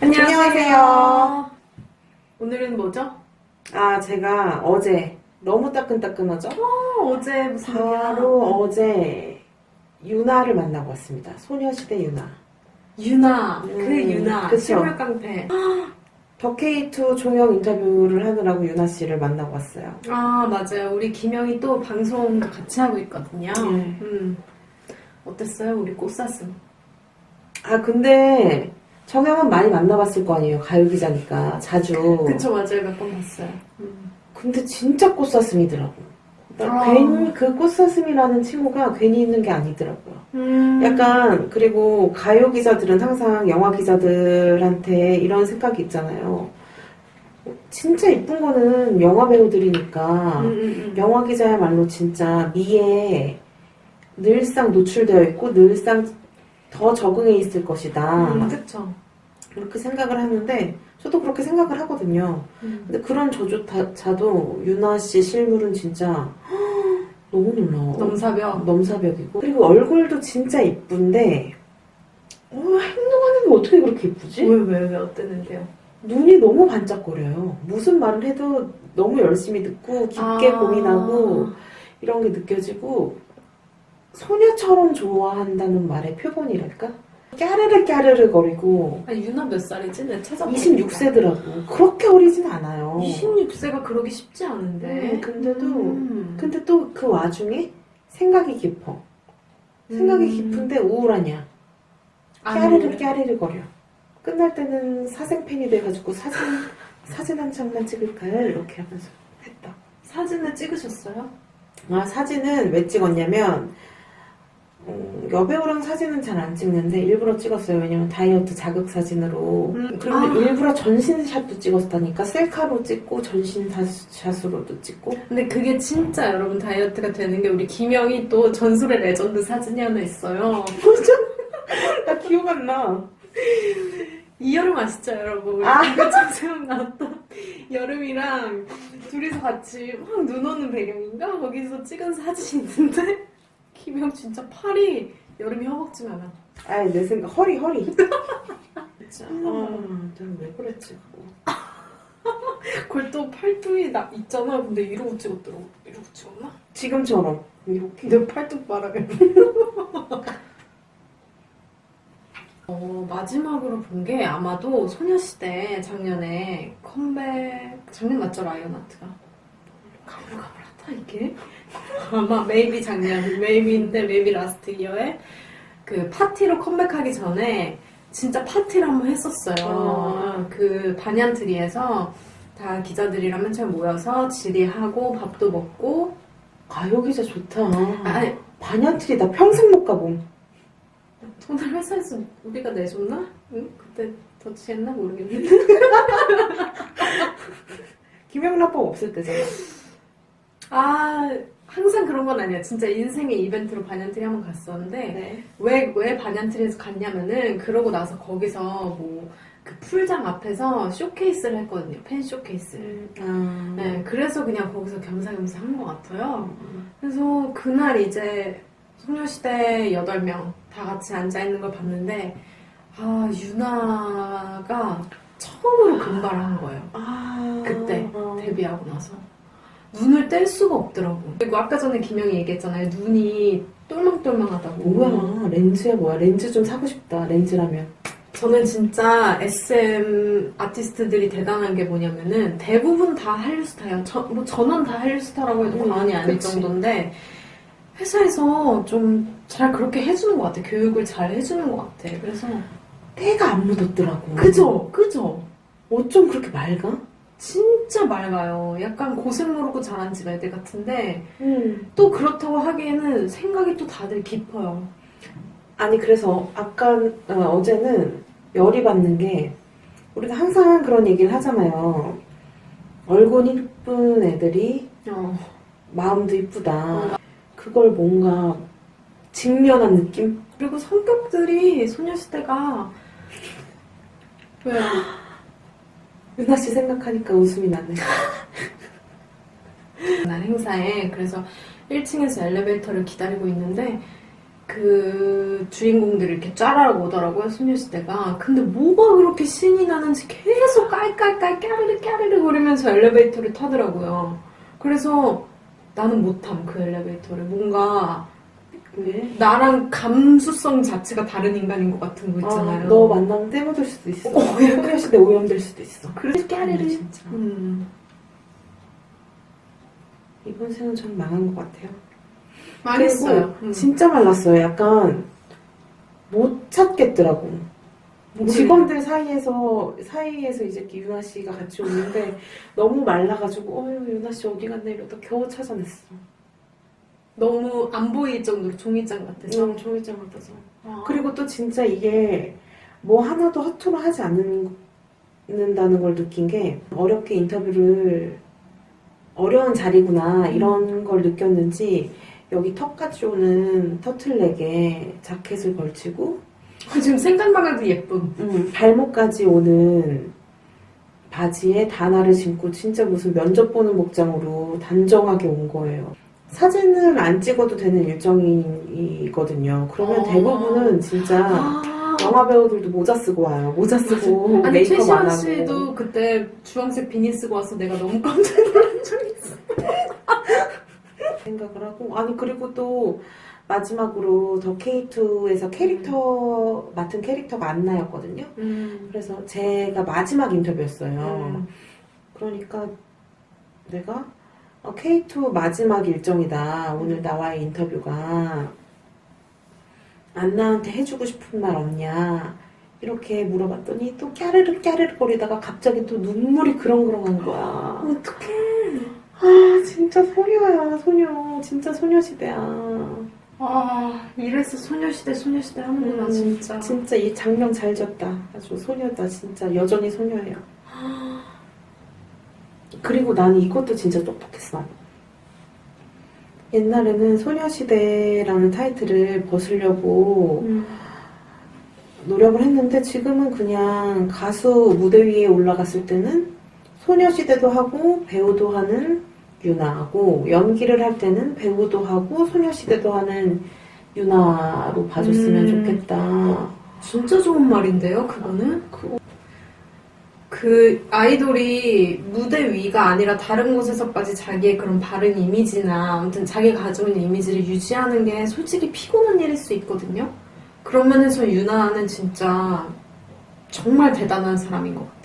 안녕하세요. 오늘은 뭐죠? 아, 제가 어제 너무 따끈따끈하죠? 어, 어제 무슨 바로 어제 유나를 만나고 왔습니다. 소녀시대 유나. 유나, 음, 그 유나, 그쵸. 실물 깡패. 더 K2 종영 인터뷰를 하느라고 유나 씨를 만나고 왔어요. 아 맞아요. 우리 김영이 또 방송도 같이 하고 있거든요. 네. 음. 어땠어요, 우리 꽃사슴? 아, 근데 정영은 많이 만나봤을 거 아니에요. 가요기자니까. 자주. 그쵸 맞아요, 몇 번 봤어요. 음. 근데 진짜 꽃사슴이더라고. 그러니까 아. 괜히 그 꽃사슴이라는 친구가 괜히 있는 게 아니더라고요. 음. 약간 그리고 가요 기자들은 항상 영화 기자들한테 이런 생각이 있잖아요. 진짜 이쁜 거는 영화 배우들이니까 음, 음, 음. 영화 기자야말로 진짜 미에 늘상 노출되어 있고 늘상 더 적응해 있을 것이다. 음, 그쵸. 그렇게 생각을 하는데 저도 그렇게 생각을 하거든요. 음. 근데 그런 저조차도 유나 씨 실물은 진짜 너무 놀라워. 넘사벽. 넘사벽이고 그리고 얼굴도 진짜 이쁜데 어, 행동하는 게 어떻게 그렇게 이쁘지? 왜, 왜, 왜 어땠는데요? 눈이 너무 반짝거려요. 무슨 말을 해도 너무 열심히 듣고 깊게 아. 고민하고 이런 게 느껴지고 소녀처럼 좋아한다는 말의 표본이랄까? 까르르 까르르 거리고 아, 유나 몇 살이지? 내 찾아보니까. 26세더라고. 그렇게 어리진 않아요. 26세가 그러기 쉽지 않은데. 음, 근데도 음. 근데 또 그 와중에 생각이 깊어. 생각이 음. 깊은데 우울하냐? 안 까르르 그래. 까르르 거려. 끝날 때는 사생팬이 돼가지고 사진 사진 한 장만 찍을까요? 이렇게 하면서 했다. 사진을 찍으셨어요? 아 사진은 왜 찍었냐면 음, 여배우랑 사진은 잘 안 찍는데 일부러 찍었어요. 왜냐면 다이어트 자극 사진으로. 음, 그리고 아. 일부러 전신샷도 찍었다니까 셀카로 찍고 전신샷으로도 찍고. 근데 그게 진짜 여러분 다이어트가 되는 게 우리 김영이 또 전설의 레전드 사진이 하나 있어요. 나 기억 안 나. 이 여름 아시죠 여러분? 우리 아. 처음 나왔던 여름이랑 둘이서 같이 막눈 오는 배경인가? 거기서 찍은 사진이 있는데 김영 진짜 팔이 여름이 허벅지 많아. 아이 내 생각 허리 허리. 진짜. 아, 내가 왜 그랬지? 그걸 또 팔뚝이 나 있잖아. 근데 이러고 찍었더라고. 이러고 찍었나? 지금처럼 이렇게. 내 팔뚝 바람에. 어, 마지막으로 본 게 아마도 소녀시대 작년에 컴백 작년 맞죠 라이언하트가 가물가물하다 이게 아마 메이비 작년 메이비인데 메이비 라스트 이어에 그 파티로 컴백하기 전에 진짜 파티를 한번 했었어요 아. 그 반얀트리에서 다 기자들이랑 맨 처음 모여서 질의하고 밥도 먹고 가요 기자 좋다. 아 니 반얀트리 나 평생 못 가봄. 돈을 회사에서 우리가 내줬나? 응? 그때 더 취했나 모르겠는데. 김영란법 없을 때잖아. 아, 항상 그런 건 아니야. 진짜 인생의 이벤트로 반얀트리 한번 갔었는데, 네. 왜, 왜 반얀트리에서 갔냐면은, 그러고 나서 거기서 뭐, 그 풀장 앞에서 쇼케이스를 했거든요. 팬 쇼케이스를. 아. 네, 그래서 그냥 거기서 겸사겸사 한 것 같아요. 그래서 그날 이제 소녀시대 8명 다 같이 앉아있는 걸 봤는데, 아, 유나가 처음으로 금발을 한 거예요. 아. 그때 아. 데뷔하고 나서. 눈을 뗄 수가 없더라고. 그리고 아까 전에 김영이 얘기했잖아요. 눈이 똘망똘망하다고. 뭐야 렌즈야 뭐야 렌즈 좀 사고 싶다 렌즈라면 저는 진짜 SM 아티스트들이 대단한 게 뭐냐면은 대부분 다 한류스타예요. 저, 뭐 전원 다 한류스타라고 해도 음, 과언이 아닐 그치. 정도인데 회사에서 좀 잘 그렇게 해주는 것 같아. 교육을 잘 해주는 것 같아. 그래서 때가 안 묻었더라고 그죠, 그죠. 어쩜 그렇게 맑아? 진짜 맑아요. 약간 고생 모르고 자란 집 애들 같은데 음. 또 그렇다고 하기에는 생각이 또 다들 깊어요. 아니 그래서 아까 어, 제는 열이 받는 게 우리가 항상 그런 얘기를 하잖아요 얼굴 이쁜 애들이 어. 마음도 이쁘다 그걸 뭔가 직면한 느낌? 그리고 성격들이 소녀시대가 왜요? 유나 씨 생각하니까 웃음이 나네. 날 행사에 그래서 1층에서 엘리베이터를 기다리고 있는데 그 주인공들이 이렇게 짜라고 오더라고요 소녀시대가. 근데 뭐가 그렇게 신이 나는지 계속 깔깔깔 까르르 까르르 거리면서 엘리베이터를 타더라고요. 그래서 나는 못함 그 엘리베이터를. 뭔가 왜? 나랑 감수성 자체가 다른 인간인 것 같은 거 아, 있잖아요 너 만나면 떼묻을 수도 있어. 어, 약간- 소녀시대 오염될 수도 있어. 그래서 까르르 진짜. 음. 이번 생은 좀 망한 것 같아요. 망했어요 그리고 진짜 말랐어요. 약간 못 찾겠더라고. 직원들 사이에서 사이에서 이제 유나 씨가 같이 오는데 너무 말라가지고 어유 유나 씨 어디 갔나 이러다 겨우 찾아냈어. 너무 안 보일 정도로 종이장 같아서 응, 종이장 같아서. 아. 그리고 또 진짜 이게 뭐 하나도 허투루 하지 않는다는 걸 느낀 게 어렵게 인터뷰를 어려운 자리구나 이런 걸 느꼈는지 여기 턱까지 오는 터틀넥에 자켓을 걸치고 지금 생각만 해도 예쁨 음, 발목까지 오는 바지에 단화를 신고 진짜 무슨 면접 보는 복장으로 단정하게 온 거예요. 사진을 안 찍어도 되는 일정이거든요. 그러면 아. 대부분은 진짜 아. 영화 배우들도 모자 쓰고 와요. 모자 쓰고 아니 메이크업 안 최시원 하고. 씨도 그때 주황색 비니 쓰고 와서 내가 너무 깜짝 놀란 적이 있어 생각을 하고 아니 그리고 또 마지막으로 더 K2에서 캐릭터 맡은 캐릭터가 안나였거든요. 음. 그래서 제가 마지막 인터뷰였어요. 음. 그러니까 내가 어, K2 마지막 일정이다. 오늘 나와의 인터뷰가 안나한테 해주고 싶은 말 없냐. 이렇게 물어봤더니 또 까르르 까르르 거리다가 갑자기 또 눈물이 그렁그렁한 거야. 어떡해 아 진짜 소녀야 소녀. 진짜 소녀시대야. 아 이래서 소녀시대 소녀시대 하는구나 음, 진짜 진짜 이 장면 잘 졌다. 아주 소녀다 진짜 여전히 소녀예요. 그리고 나는 이것도 진짜 똑똑했어. 옛날에는 소녀시대라는 타이틀을 벗으려고 음. 노력을 했는데 지금은 그냥 가수 무대 위에 올라갔을 때는 소녀시대도 하고 배우도 하는 유나하고 연기를 할 때는 배우도 하고 소녀시대도 하는 유나로 봐줬으면 음. 좋겠다. 진짜 좋은 말인데요 그거는 그- 그 아이돌이 무대 위가 아니라 다른 곳에서까지 자기의 그런 바른 이미지나 아무튼 자기가 가지고 있는 이미지를 유지하는 게 솔직히 피곤한 일일 수 있거든요. 그런 면에서 유나는 진짜 정말 대단한 사람인 것 같아요.